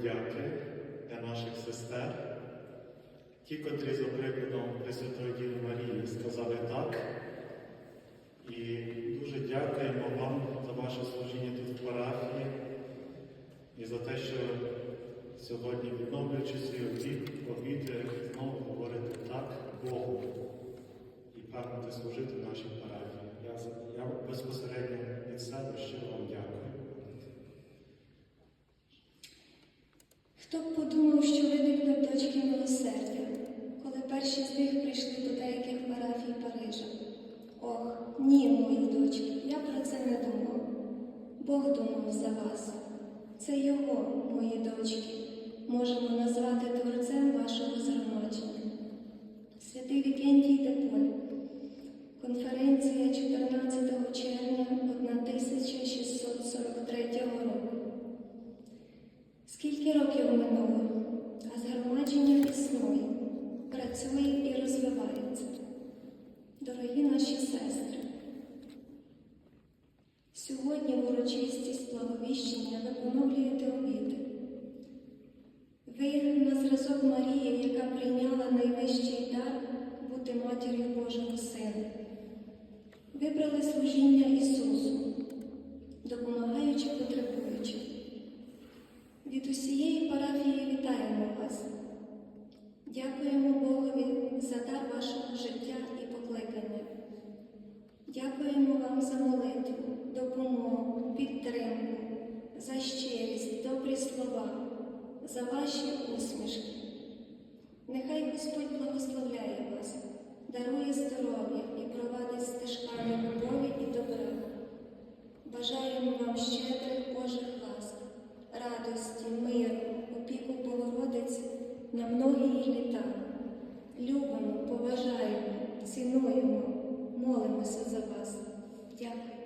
подяки для наших сестер. Ті, котрі за прикладом Пресвятої Діви Марії сказали так. І дуже дякуємо вам за ваше служіння тут в парафії і за те, що сьогодні, відновлюючи свій обід, обід знову говорите так Богу і прагнете служити в нашій парафії. Я, я безпосередньо від себе щиро вам дякую. Виникнуть милосердя, коли перші з них прийшли до деяких парафій Парижа? Ох, ні, мої дочки, я про це не думав. Бог думав за вас. Це Його, мої дочки, можемо назвати творцем вашого згромадження. Святий Вікентій де Поль. Конференція 14 червня 1643 року. Скільки років сьогодні в урочистість благовіщення ви поновлюєте обіди. Ви на зразок Марії, яка прийняла найвищий дар бути матір'ю Божого Сина. Вибрали служіння Ісусу, допомагаючи потребуючим. Від усієї парафії вітаємо вас. Дякуємо Богові за дар вашого життя і покликання. Дякуємо вам за за ваші усмішки. Нехай Господь благословляє вас, дарує здоров'я і провадить стежками любові і добра. Бажаємо вам щедрих Божих ласк, радості, миру, опіку Богородиці на многії літа. Любимо, поважаємо, цінуємо, молимося за вас. Дякую.